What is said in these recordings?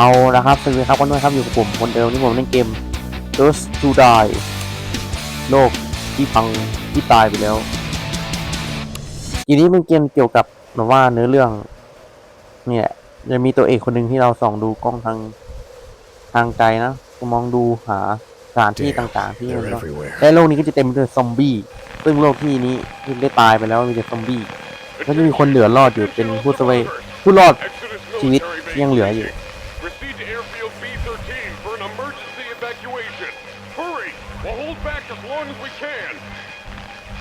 เอาละครับสวัสดีครับวันนี้ครับอยู่กับผมคนเดิมที่ผมเล่นเกม Earth to Die โลกที่พังที่ตายไปแล้วทีนี้เป็นเกมเกี่ยวกับแบบว่าเนื้อเรื่อง เนี่ยจะมีตัวเอกคนหนึ่งที่เราส่องดูกล้องทางทางไกลนะก็มองดูหาสถานที่ Damn, ต่างๆ ที่ they're มัน everywhere. และโลกนี้ก็จะเต็มไปด้วยซอมบี้ซึ่งโลกที่นี้ที่ได้ตายไปแล้วมีแต่ซอมบี้ก็จะมีคนเหลือรอดอยู่เป็นผู้สเวยผู้รอดชีวิตที่ยังเหลืออยู่ an emergency evacuation. Hurry! We'll hold back as long as we can.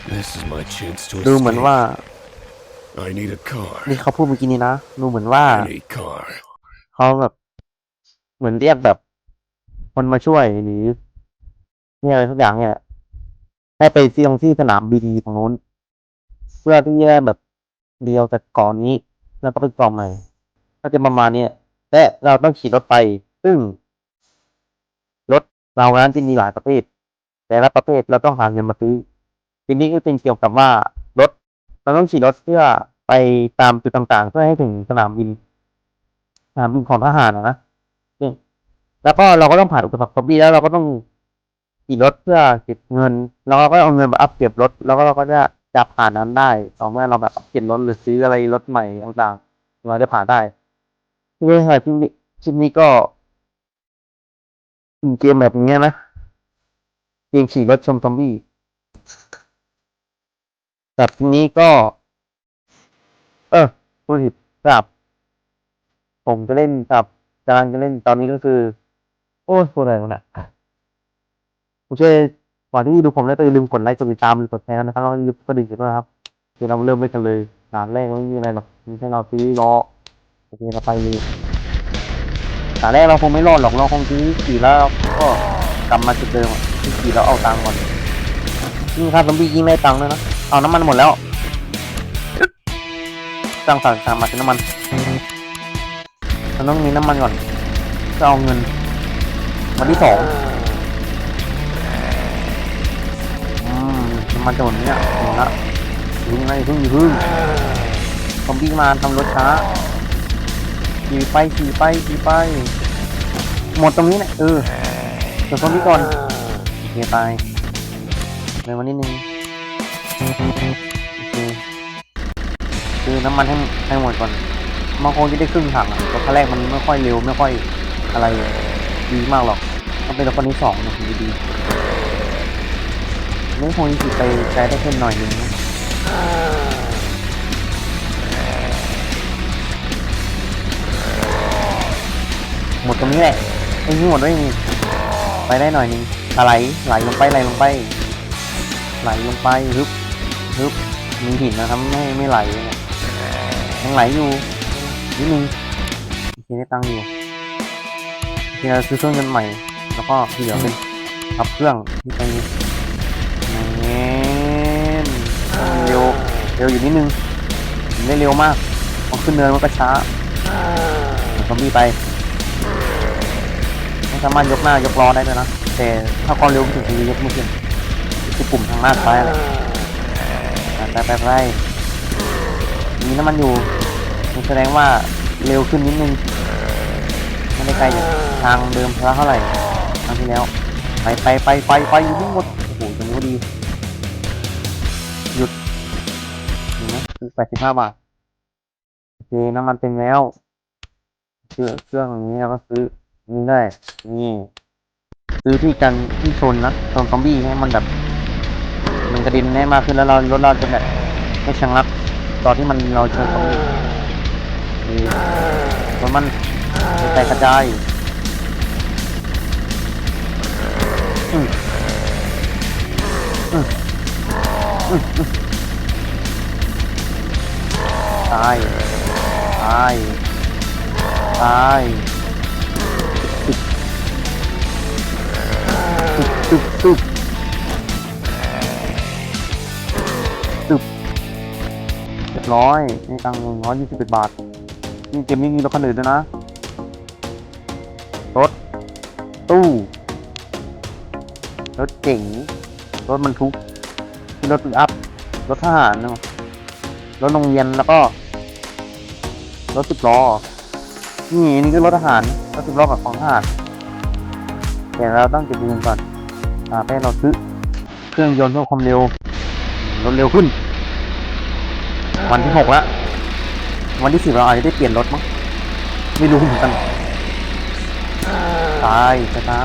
This is my chance to ดูเหมือนว่า escape. I need a car. นี่เขาพูดเมื่อกี้นี้นะ ดูเหมือนว่า I need car. เขาแบบ เหมือนเรียกแบบ คนมาช่วยหรือเนี่ยอะไรทุกอย่างเนี่ย ให้ไปที่ตรงที่สนามบินตรงนู้น เพื่อที่จะแบบเดียวจากก่อนนี้ แล้วก็ไปกล่องใหม่ก็จะประมาณเนี้ยและเราต้องขี่รถไป ซึ่ง รถเรานั้นจะมีหลายประเภท แต่ละประเภทเราต้องหาเงินมาซื้อทีนี้ก็เป็นเกี่ยวกับว่ารถเราต้องขี่รถเพื่อไปตามจุดต่างๆ เพื่อให้ถึงสนามบินสนามบินของทหารนะแล้วก็เราก็ต้องผ่านอุปสรรคซอมบี้แล้วเราก็ต้องขี่รถเพื่อเก็บเงิน แล้วเราก็เอาเงินมาอัพเก็บรถ แล้วก็เราก็จะจะผ่านนั้นได้ต่อเมื่อเราแบบอัพเก็บรถหรือซื้ออะไรรถใหม่ต่างๆเราจะผ่านได้ที่นี่ค่ะที่นี้ที่นี้ก็ เป็นเกมแบบนี้นะเกมขี่รถชมซอมบี้แบบนี้ก็ เออพูดผิดครับ ผมจะเล่นกับจางจะเล่นตอนนี้ก็คือ โอ้ยพูดอะไรวะเนี่ยผมช่วยก่อนที่ดูผมแล้วก็อย่าลืมกดไลค์กดติดตามหรือกดแชร์นะครับแล้วก็ลืมกระดิ่งกันด้วยครับเดี๋ยวเราเริ่มเล่นกันเลยด่านแรกไม่มีอะไรหรอกมีแค่เราซื้อล้อโอเคเราไปเลย ด่านแรกเราคงไม่รอดหรอกเราคงซื้อขี่แล้วก็กลับมาจุดเดิมอะที่ขี่แล้วเอาตังค์ก่อนนี่ครับซอมบี้ยิงได้ตังค์ด้วยนะเอาน้ำมันหมดแล้วจ้างสั่งสั่งมาซื้อน้ำมันเราต้องมีน้ำมันก่อนจะเอาเงินวันที่สองมน้ำมันจะหมดเนี่ยหมดละยิงไงพึ่งย่าพึ่งซอมบี้มาทำรถช้าขี่ไปขี่ไปขี่ไป หมดตรงนี้เนี่ยเออเดี๋ยวซอมบี้ก่อนโอเคตายเลยมานิดนึงโอเคคือน้ำมันให้ให้หมดก่อนมันคงจะได้ครึ่งถังอะรถคันแรกมันไม่ค่อยเร็วไม่ค่อยอะไรดีมากหรอกต้องเป็นรถคันที่สองนะถึงจะดีไม่คงจะไปใช้ได้แค่หน่อยนึงนะหมดตรงนี้แหละ ไอ้นี่หมดได้ยังไปได้หน่อยนึงอะไรไหลลงไปไหลลงไป ไหลลงไปฮึบฮึบมีหินนะครับไม่ไม่ไหลเนี่ยยังไหลอยู่นิดนึงโอเคได้ตังค์อยู่โอเคเราซื้อเครื่องยนต์ใหม่ แล้วก็ที่เหลือเป็นขับเครื่องที่ไปเงี้ยเร็วเร็วอยู่นิดนึงไม่เร็วมากพอขึ้นเนินมันก็ช้าเดี๋ยวซอมบี้ไปไม่ สามารถยกหน้ายกล้อได้ด้วยนะ แต่ถ้าความเร็วไม่ถึงจะยกไม่ขึ้นคือปุ่มทางหน้าซ้ายอะไรไปไปไปไปมีน้ำมันอยู่มันแสดงว่าเร็วขึ้นนิดนึงไม่ได้ไกลจากทางเดิมเท่าไหร่ครั้งที่แล้ว ไปไปไปไปไปอยู่ทั้งหมดโอ้โหตรงนี้ก็ดี หยุดเห็นไหมคือแปดสิบห้าบาทโอเคน้ำมันเต็มแล้วเครื่องเครื่องอย่างนี้เราก็ซื้อ นี่ได้นี่ซื้อที่กันที่ชนนะชนซอมบี้ให้มันแบบมันกระเด็นได้มากขึ้นแล้วเรารถเราจะแบบไม่ชะงักตอนที่มันเราชนซอมบี้นี่เพราะมันกระจายกระจายอืมอืมอืมอืมตาย ตาย ตาย ตึบตึบตึบเรียบร้อยนี่ตังค์ร้อยยี่สิบเอ็ดบาท นี่เกมนี้มีรถคันอื่นด้วยนะ รถ ตู้ รถเก๋ง รถบรรทุก รถปิกอัพ รถทหาร รถโรงเรียนแล้วก็ รถสิบล้อ นี่นี่คือรถทหาร รถสิบล้อกับของทหารเดี๋ยวเราต้องเก็บเงินก่อน อ่าไปเราซื้อเครื่องยนต์เพื่อความเร็วรถเร็วขึ้น วันที่หกละวันที่สิบเราอาจจะได้เปลี่ยนรถมั้งไม่รู้เหมือนกันตายชนะ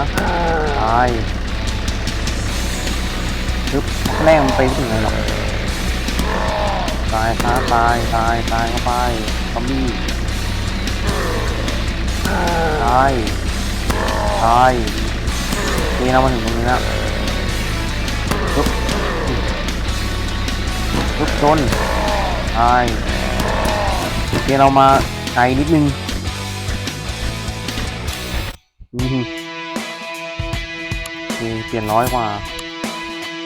ตายปึ๊บแรกมันไปถึงไหนหรอกตายครับตายตายตายเข้าไปซอมบี้ตายตาย นี่เรามาถึงตรงนี้แล้วปึ๊บปึ๊บชนตายโอเคเรามาไกลนิดนึงอือหือโอเปลี่ยนร้อยกว่า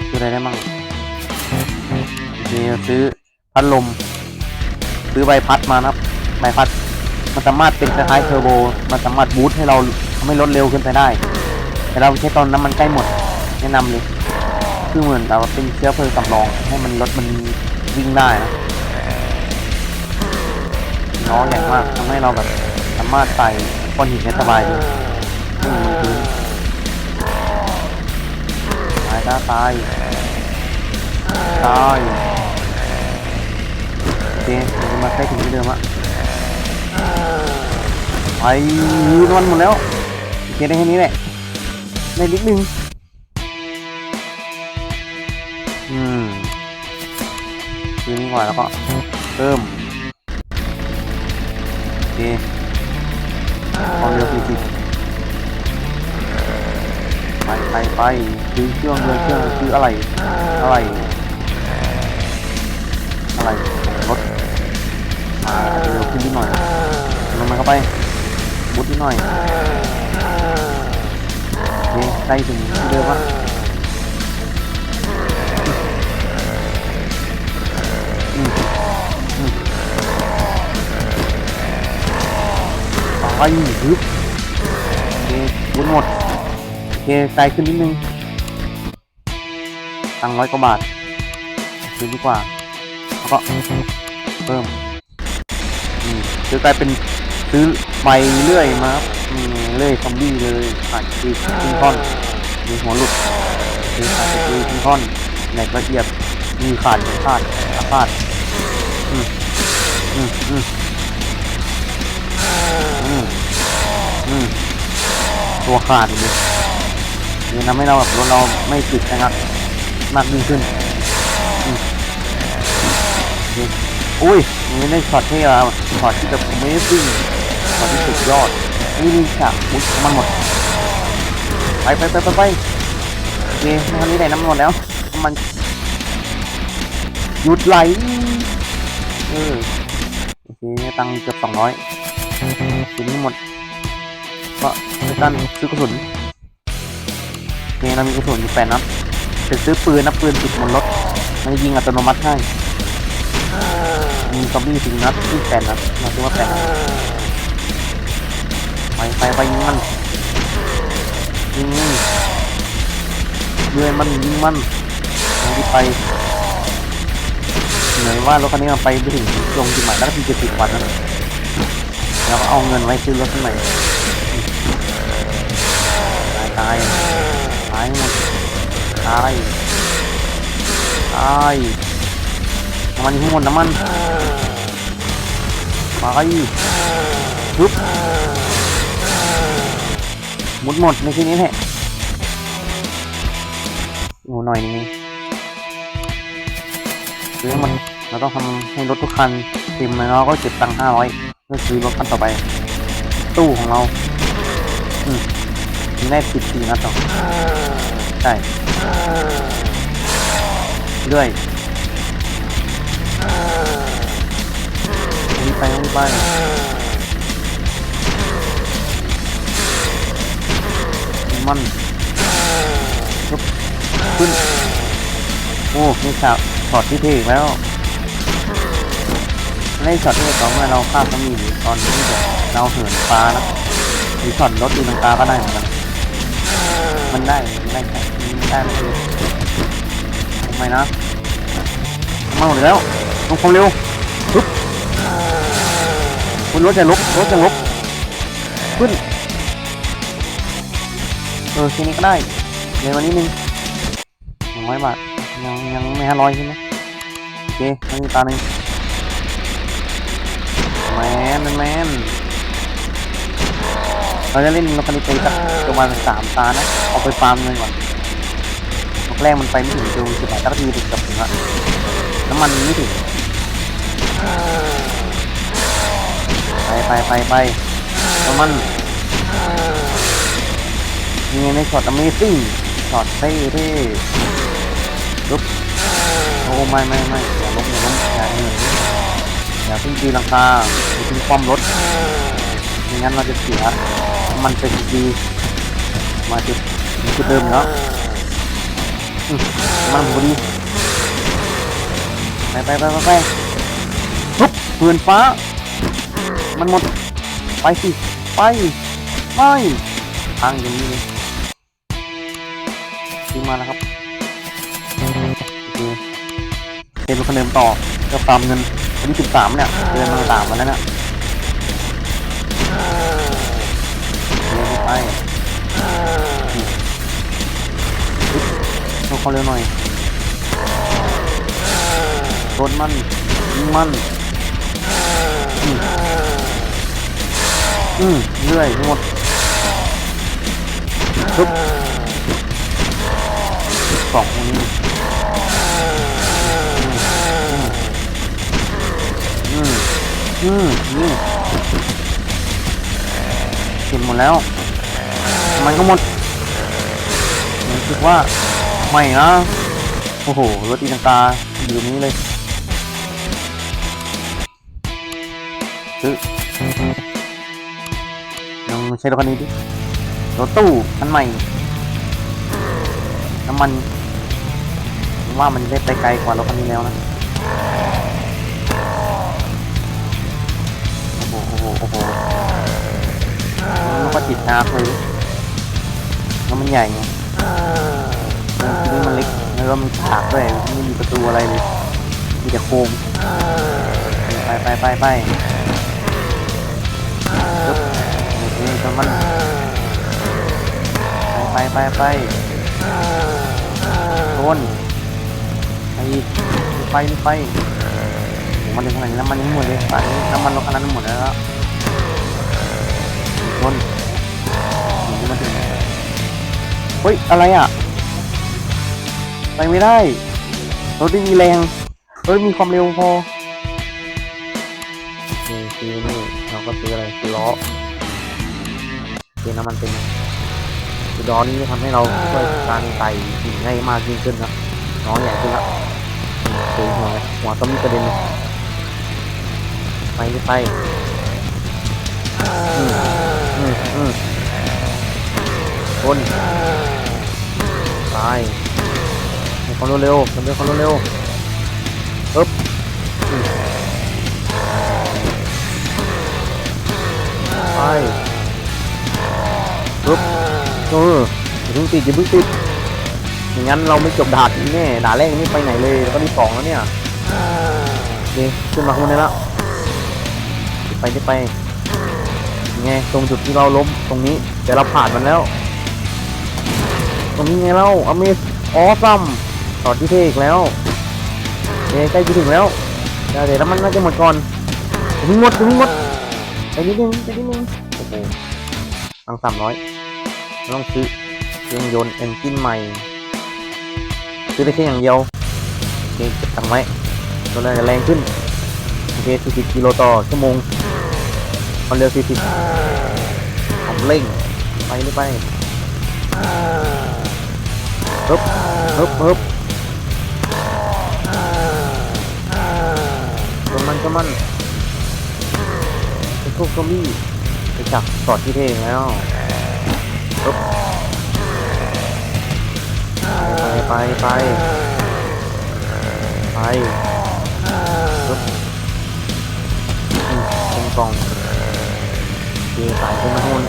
ซื้ออะไรได้มั่งโอเคซื้อพัดลม ซื้อใบพัดมานะครับใบพัดมันสามารถเป็นคล้ายๆเทอร์โบ มันสามารถบูสต์ให้เราทำให้รถเร็วขึ้นไปได้ แต่เราใช้ตอนน้ำมันใกล้หมดแนะนำเลยคือเหมือนเราเป็นเชื้อเพลิงสำรอง ให้มันรถมันวิ่งได้นะล้อแรงมากทำให้เราแบบสามารถใส่ก้อนหินได้สบายเลยอืมมันคือตายตายตายโอเคเดี๋ยวจะมาใกล้ถึงที่เดิมอะไปยืนวันหมดแล้วโอเคได้แค่นี้แหละ ได้นิดนึงอืมคืนนี้ก่อนแล้วก็เพิ่มโอเคความเร็วสี่สิบไปไปไปซื้อเครื่องเรือเครื่องซื้ออะไร อะไร อะไรรถมาเร็วขึ้นนิดหน่อยลงมาเข้าไปบุดนิดหน่อย โอเคใกล้ถึงที่เดิมละอืมอืมไปฮึบโอเคบุญหมด โอเคไกลขึ้นนิดนึง ตังร้อยกว่าบาทซื้อดีกว่าแล้วก็เพิ่มอืมซื้อกลายเป็นซื้อใบเลื่อยมาครับ มีเล่ยซอมบี้เลยขาดคือทิงท่อนมีหัวหลุดคือขาดคือทิงท่อนแหลกละเอียดมีขาดขาดขาดอืมอืมอืมอืมอืมตัวขาดเลยนี่ทำให้เราแบบรถเราไม่ติดนะครับมากยิ่งขึ้นอุ้มโอ้ยนี่ได้ช็อตที่เราช็อตที่แบบ amazing ช็อตที่สุดยอด นี่นี่ฉากอุ้ยมันหมด ไปไปไปไปไปโอเคคราวนี้ได้น้ำมันหมดแล้วน้ำมันหยุดไหล เออ โอเคตังค์เกือบสองร้อยทีนี้หมด ก็ในการซื้อกระสุนโอเคเรามีกระสุนอยู่แปดนัดจะซื้อปืนนับปืนติดบนรถมันยิงอัตโนมัติให้มีซอมบี้สิงนัดที่แปดนัดเราคิดว่าแปดนัด ไปไปไปยิงมันยิงมันเลื่อยมันยิงมันทางที่ไปเหนื่อยว่ารถคันนี้มันไปไม่ถึงลงจุดหมายแล้วก็ที่จะติดวันนั้นแล้วก็เอาเงินไว้ซื้อรถคันใหม่ตายตายตายหมดตายตายน้ำมันทั้งหมดน้ำมันไปปึ๊บ มดหมดในที่นี้แหละโอ้หน่อยนึงซื้อมันเราต้องทำให้รถทุกคันเต็มเลยเนาะก็เก็บตังค์ห้าร้อยเพื่อซื้อรถคันต่อไป ตู้ของเรา อืมมีได้สิบสี่นัดต่อใช่ด้วยนี่ไปนี่ไป มันปุ๊บขึ้น โอ้นี่ฉากช็อตที่เท่อีกแล้วในช็อตที่สองเมื่อเราฆ่าสามีหรือตอนที่แบบเราเหินฟ้านะหรือช็อตรถตีลังกาก็ได้เหมือนกันมันได้มันได้มันได้ไม่เยอะทำไมนะมาหมดแล้วลงความเร็วคุณรถจะลุกรถจะลุกขึ้น เออแค่นี้ก็ได้เดี๋ยววันนี้นึงหนึ่งร้อยบาทยังยังไม่ห้าร้อยใช่ไหมโอเคอันนี้ตาหนึ่งแมนแมนเราจะเล่นนกคานิเตสักประมาณสามตานะเอาไปฟาร์มเงินก่อนนกแรกมันไปไม่ถึงดูสิบแปดตักทีถึงกับถึงละน้ำมันไม่ถึงไปไปไปไปน้ำมัน นี่ไงในช็อต Amazing ช็อตเท่เท่ลุกโอ้ไม่ไม่ไม่อย่าล้มอย่าล้มอย่าเหนื่อยอย่าเพิ่งตีลังกาอย่าเพิ่งคว่ำรถไม่งั้นเราจะเสียมันเป็นดีมาจุดจุดเดิมเนาะมันพอดีไปไปไปไปไปปุ๊บปืนฟ้า มันหมด ไปสิ ไป ไปทางอย่างนี้เลย มาแล้วครับโอเคเป็นรถคันเดิมต่อก็ตามเงินวันที่สิบสามเนี่ยเดือนมาสามวันนั้นน่ะเร็วไปต้องเขาเร็วหน่อยรถมันมันอืมเรื่อยหมดปึ๊บ องนี้อืมอืมอืมเห็นหมดแล้ว มันก็หมดรู้สึกว่าไม่นะโอ้โห รถตีลังกาอยู่นี้เลยซื้อลองใช้รถคันนี้ดิรถตู้คันใหม่น้ำมัน ว่ามันได้ไปไกลกว่ารถคันนี้แล้วนะโอ้โหโอ้โหโอ้โหมันก็ติดนาเลยแล้วมันใหญ่ไงทีนี้มันเล็กแล้วก็มันฉากด้วยไม่มีประตูอะไรเลยมีแต่โคมไปไปไปไปปึ๊บนี่ก็มันไปไปไปไปโดน อีกไปนี่ไปมันถึงขนาดนี้น้ำมันยังหมดเลยป่านนี้น้ำมันรถคันนั้นหมดแล้วโดนถึงมาถึงเฮ้ย อะไรอะ ไปไม่ได้ รถไม่มีแรงรถมีความเร็วพอนี่ซื้อนี่เราก็ซื้ออะไรซื้อล้อคือน้ำมันเป็นคือดอนี้ทำให้เราช่วยการไต่หินได้มากยิ่งขึ้นนะน้องใหญ่ขึ้นละ หัวหัวต้องมีกระเด็นไปไม่ไปอืมอืมอืมบนตายความเร็วๆทำเร็วความเร็วปึ๊บอืมไปปึ๊บเอออย่าเพิ่งติดอย่าเพิ่งติด อย่างนั้นเราไม่จบด่านนี้แน่ด่าแรกยังไม่ไปไหนเลยแล้วก็ที่สองแล้วเนี่ยโอเคขึ้นมาข้างบนได้แล้วไปได้ไปไงตรงจุดที่เราล้มตรงนี้แต่เราผ่านมันแล้ว ตรงนี้ไงเราอเมซออซัมต่อที่เทอีกแล้วเอ้ใกล้จะถึงแล้วเดี๋ยวแล้วมันน่าจะหมดก่อนถึงหมดถึงหมดไปนิดนึงไปนิดนึงโอ้โหตังสามร้อยต้องซื้อเครื่องยนต์เอนจินใหม่ ซื้อได้แค่อย่างเดียวโอเคเก็บตังค์ไว้ตัวนั้นจะแรงขึ้นโอเค40กิโลต่อชั่วโมงความเร็ว40ผมเร่งไปเลยไปฮึบฮึบฮึบตัวมันตัวมันเป็นพวกซอมบี้ไปจับสอดที่เท่แล้วปึ๊บ ไปไปไปปปึ๊บอืมเป็นกล่องเกียร์สายเป็นมาหุ่น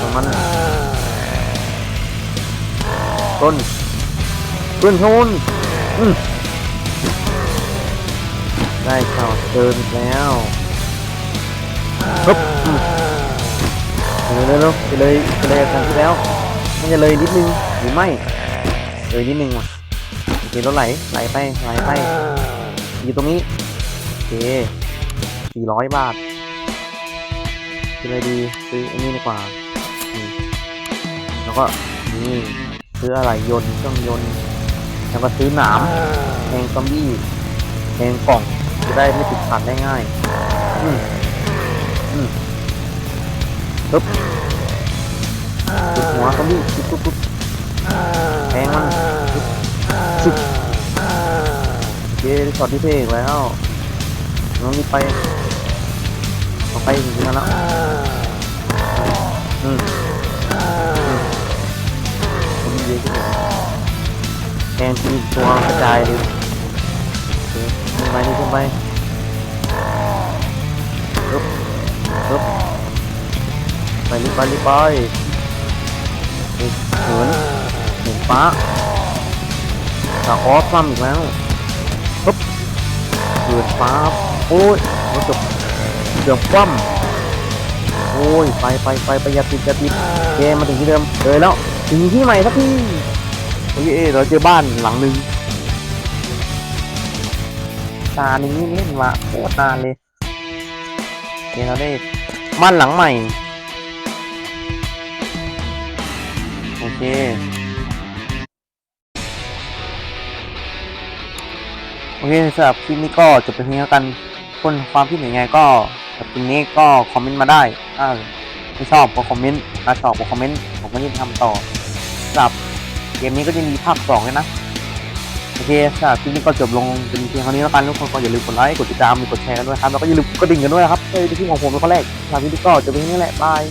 ตรงมันต้นขึ้นหุ่นได้ข่าวเชิญอีกแล้วปึ๊บเร็วเร็วๆไปเลยไปเลยครั้งที่แล้ว มันจะเลยนิดนึงหรือไม่เลยนิดนึงว่ะโอเครถไหลไหลไปไหลไปอยู่ตรงนี้โอเคสี่ร้อยบาทซื้ออะไรดีซื้ออันนี้ดีกว่าอืมแล้วก็นี่ซื้ออะไรยนต์เครื่องยนต์แล้วก็ซื้อหนามแทงซอมบี้แทงกล่องจะได้ไม่ติดขัดได้ง่ายอืมอืมปึ๊บ ติดหัวซอมบี้ปุ๊บปุ๊บปุ๊บแทงมันปุ๊บชุบโอเคได้ช็อตที่เท่แล้วน้องรีบไปต่อไปถึงนั้นแล้วอืมอืมเยอะขึ้นเลยแทงทีตัวกระจายเลยขึ้นไปนี่ขึ้นไปปึ๊บปึ๊บไปรีบไปรีบไป เหินเหินฟ้าสาออสซ้ำอีกแล้วปึ๊บเหินฟ้าโอ้ยรถจบเดือดคว่ำโอ้ยไปไปไปไปอย่าติดอย่าติดเกมมาถึงที่เดิมเลยแล้วถึงที่ใหม่สักทีโอเคเราเจอบ้านหลังหนึ่งตาหนึ่งนี่เล่นมาโคตรนานเลยนี่เราได้บ้านหลังใหม่ เค โอเคสำหรับคลิปนี้ก็จบไปเพียงเท่ากันคนความคิดเห็นยังไงก็แบบคลิปนี้ก็คอมเมนต์มาได้ถ้าไม่ชอบก็คอมเมนต์ถ้าชอบก็คอมเมนต์ผมก็จะทำต่อสำหรับเกมนี้ก็จะมีภาคสองเลยนะโอเคสำหรับคลิปนี้ก็จบลงเป็นเพียงเท่านี้แล้วกันทุกคนก็อย่าลืมกดไลค์กดติดตามกดแชร์กันด้วยครับแล้วก็อย่าลืมกดดิ่งกันด้วยนะครับเพื่อที่ของผมเป็นคนแรกสำหรับคลิปนี้ก็จบเพียงเท่านี้แหละบาย